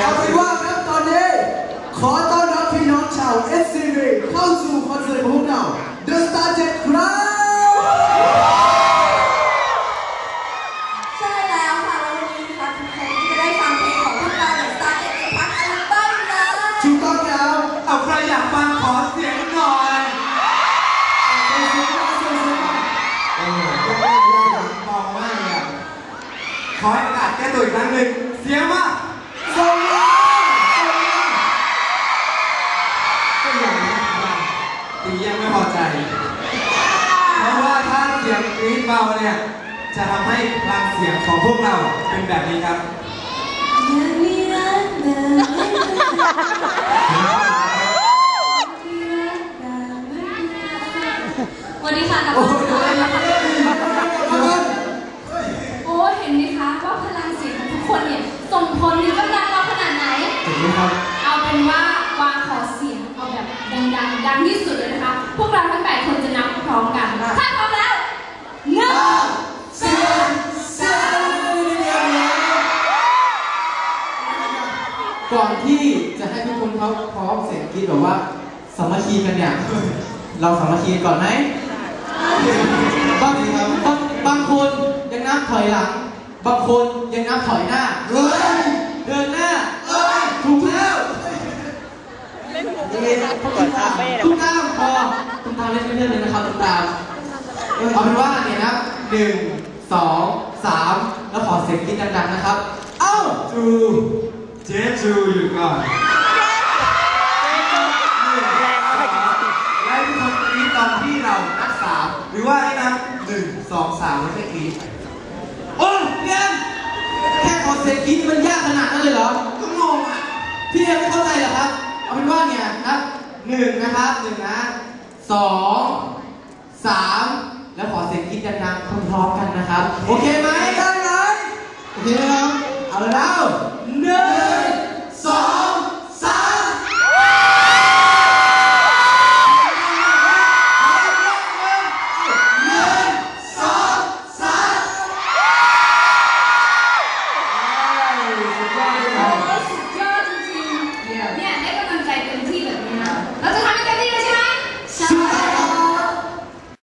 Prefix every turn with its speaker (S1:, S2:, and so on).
S1: เอาเป็นว่าครับตอนนี้ขอต้อนรับพี่น้องชาว SCV เข้าสู่คอนเสิร์ตของพวกเรา The Star 7ครับ
S2: ใช่แล้วค่ะ แล้ววันนี้นะคะทุกคนจะได้ฟังเพลงของพวกเราในสตาร์เก็ตในพักอัลบั้มเลย
S1: ถูกต้องแล้ว
S3: เอาใครอยากฟังขอเสียงหน่อย
S1: เสียงเสียงมาเสียงเสียงมา
S3: โอ้โหมองมากเลยอะขอให้ประกาศแก้ตัวอีกครั้งหนึ่งเสียงมา ตียังไม่พอใจ เพราะว่าถ้าเสียงกรี๊ดเบาเนี่ย จะทำให้พลังเสียงของพวกเราเป็นแบบนี้ครับ
S2: ยังมีรักเดิมสวัสดีค่ะนัก
S1: โดั
S2: งๆดังที่สุดเลยนะคะ พวกเราทั้งแปดคนจะนับพร้อมกันถ้าพร้อมแล้วหนึ่ง
S1: เสียงเสียง
S4: ก่อนที่จะให้ทุกคนเขาพร้อมเสียงกรีดแบบว่าสามัคคีกันเนี่ย เราสามัคคีกันก่อนไหมบางบางบางคนยังนับถอยหลัง บางคนยังนับถอยหน้า นี่
S1: เขาเปิดคาเฟ่
S4: ตุ้มตามพอตุ้มตามเล่นไม่เล่นเลยนะครับตุ้มตามเอาเป็นว่าเนี่ยนะหนึ่งสองสามแล้วขอเสียงกรีดดังๆนะครับ เอ้า
S3: จูเจจูอยู่ก่อนและทุกคนกรี๊ดตอนที่เรานับสามหรือว่าให้นับหนึ่งสองสามไม่ใช่กรี๊ด
S4: โอ้ยเรียนแค่ขอเสียงกรีดมันยากขนาดนั้นเลยเหรอ
S3: ก็งงอะ
S4: พี่ยังไม่เข้าใจเหรอครับ เอาเป็นว่าเนี่ยนับหนึ่งนะครับหนึ่งนะสองสามแล้วขอเสียงคิดดังๆพร้อมๆกันนะครับ โอเคไหม
S1: ได้ไหม
S4: โอเคไหมครับ เอาลยแล้วหนึ่งสอง